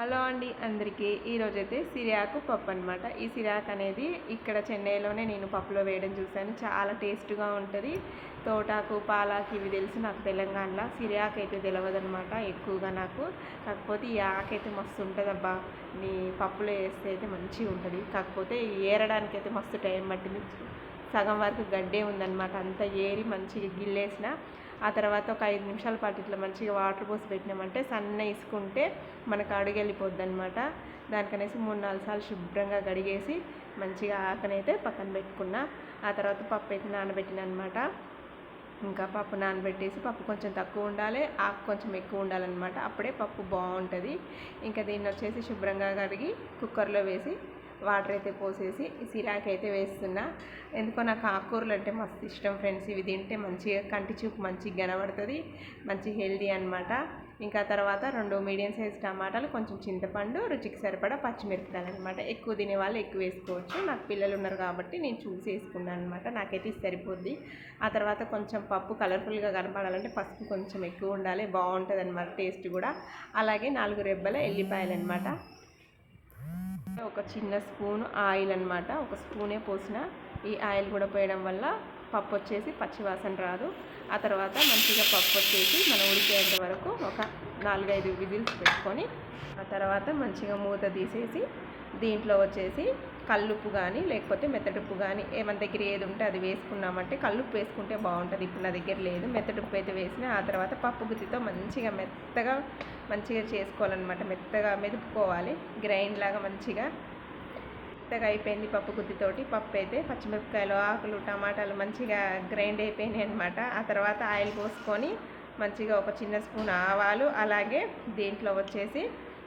Hello అండి అందరికీ. ఈరోజైతే సిరియాకు పప్పు అనమాట ఈ సిరియాక్ అనేది ఇక్కడ చెన్నైలోనే నేను పప్పులో వేయడం చూశాను. చాలా టేస్ట్గా ఉంటుంది. తోటాకు పాలాకు ఇవి తెలుసు నాకు తెలంగాణలో. సిరియాక్ అయితే తెలియదనమాట ఎక్కువగా నాకు. కాకపోతే ఈ ఆకైతే మస్తు ఉంటుంది అబ్బా నీ పప్పులో వేస్తే అయితే మంచిగా ఉంటుంది కాకపోతే ఏరడానికి అయితే మస్తు టైం పట్టింది. సగం వరకు గడ్డే ఉందన్నమాట. అంతా ఏరి మంచిగా గిల్లేసిన. ఆ తర్వాత ఒక ఐదు నిమిషాల పాటు ఇట్లా మంచిగా వాటర్ పోసి పెట్టినామంటే సన్న ఇసుకుంటే మనకు అడుగెళ్ళిపోద్ది అనమాట దానికనేసి మూడు నాలుగు సార్లు శుభ్రంగా గడిగేసి మంచిగా ఆకనైతే పక్కన పెట్టుకున్నా. ఆ తర్వాత పప్పు అయితే నానబెట్టిన అనమాట ఇంకా పప్పు నానబెట్టేసి పప్పు కొంచెం తక్కువ ఉండాలి ఆకు కొంచెం ఎక్కువ ఉండాలన్నమాట. అప్పుడే పప్పు బాగుంటుంది. ఇంకా దీన్ని వచ్చేసి శుభ్రంగా కడిగి కుక్కర్లో వేసి వాటర్ అయితే పోసేసి సిరాకి అయితే వేస్తున్నా. ఎందుకో నాకు ఆకుకూరలు అంటే మస్తు ఇష్టం ఫ్రెండ్స్. ఇవి తింటే మంచిగా కంటి చూపు మంచిగా కనబడుతుంది మంచి హెల్దీ అనమాట ఇంకా తర్వాత రెండు మీడియం సైజ్ టమాటాలు కొంచెం చింతపండు రుచికి సరిపడా పచ్చిమిరపకాయలు అనమాట ఎక్కువ తినే వాళ్ళు ఎక్కువ వేసుకోవచ్చు. నాకు పిల్లలు ఉన్నారు కాబట్టి నేను చూసి వేసుకున్నాను అనమాట నాకైతే సరిపోద్ది. ఆ తర్వాత కొంచెం పప్పు కలర్ఫుల్గా కనపడాలంటే పసుపు కొంచెం ఎక్కువ ఉండాలి. బాగుంటుంది అనమాట టేస్ట్ కూడా. అలాగే నాలుగు రెబ్బల ఎల్లిపాయలు అనమాట ఒక చిన్న స్పూన్ ఆయిల్ అనమాట ఒక స్పూనే పోసిన ఈ ఆయిల్ కూడా పోయడం వల్ల పప్పు వచ్చేసి పచ్చివాసన రాదు. ఆ తర్వాత మంచిగా పప్పు వచ్చేసి మనం ఉడికేంత వరకు ఒక నాలుగైదు విజిల్స్ పెట్టుకొని ఆ తర్వాత మంచిగా మూత తీసేసి దీంట్లో వచ్చేసి కల్లుప్పు కానీ లేకపోతే మెత్తడుప్పు కానీ ఏమన్న దగ్గర ఏది ఉంటే అది వేసుకున్నామంటే కల్లుప్పు వేసుకుంటే బాగుంటుంది. ఇప్పుడు నా దగ్గర లేదు మెత్తడుప్పు అయితే వేసిన ఆ తర్వాత పప్పు గుత్తితో మంచిగా మెత్తగా మంచిగా చేసుకోవాలన్నమాట. మెత్తగా మెదుపుకోవాలి. గ్రైండ్ లాగా మంచిగా మెత్తగా అయిపోయింది పప్పు గుత్తితోటి. పప్పు అయితే పచ్చిమిరపకాయలు ఆకులు టమాటాలు మంచిగా గ్రైండ్ అయిపోయినాయి అనమాట ఆ తర్వాత ఆయిల్ పోసుకొని మంచిగా ఒక చిన్న స్పూన్ ఆవాలు అలాగే దీంట్లో వచ్చేసి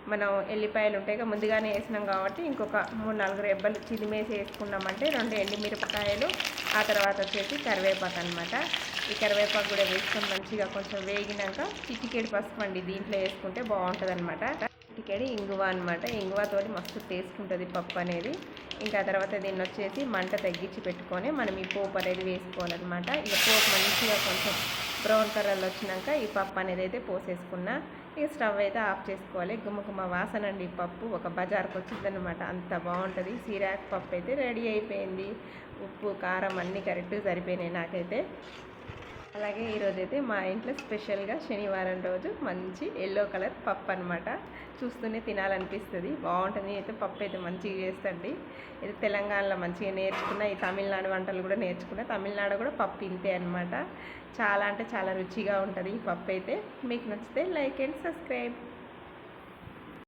మనం ఎల్లిపాయలు ఉంటాయి ముందుగానే వేసినాం కాబట్టి ఇంకొక మూడు నాలుగు రెబ్బలు చిలిమేసి వేసుకున్నామంటే రెండు ఎండిమిరపకాయలు ఆ తర్వాత వచ్చేసి కరివేపాకు అనమాట ఈ కరివేపాకు కూడా వేసుకొని మంచిగా కొంచెం వేగినాక చిటికేడు పసుపు అండి దీంట్లో వేసుకుంటే బాగుంటుంది అనమాట చిటికెడి ఇంగువ అనమాట ఇంగువతోటి మస్తు టేస్ట్ ఉంటుంది పప్పు అనేది. ఇంకా తర్వాత దీన్ని వచ్చేసి మంట తగ్గించి పెట్టుకొని మనం ఈ పోపు అనేది వేసుకోవాలన్నమాట. ఇక పోపు మంచిగా కొంచెం బ్రౌన్ కలర్లో వచ్చినాక ఈ పప్పు అనేది అయితే పోసేసుకున్నా ఇక స్టవ్ అయితే ఆఫ్ చేసుకోవాలి. గుమ్మగుమ్మ వాసన అండి పప్పు. ఒక బజార్కి వచ్చిందనమాట అంత బాగుంటుంది. సీరాక్ పప్పు అయితే రెడీ అయిపోయింది. ఉప్పు కారం అన్నీ కరెక్ట్గా సరిపోయినాయి నాకైతే. అలాగే ఈరోజైతే మా ఇంట్లో స్పెషల్గా శనివారం రోజు మంచి ఎల్లో కలర్ పప్పు అనమాట చూస్తూనే తినాలనిపిస్తుంది. బాగుంటుంది అయితే పప్పు అయితే మంచిగా చేస్తండి. ఇది తెలంగాణలో మంచిగా నేర్చుకున్న ఈ తమిళనాడు వంటలు కూడా నేర్చుకున్న తమిళనాడు కూడా పప్పు ఇంతే అనమాట చాలా అంటే చాలా రుచిగా ఉంటుంది ఈ పప్పు అయితే మీకు నచ్చితే లైక్ అండ్ సబ్స్క్రైబ్.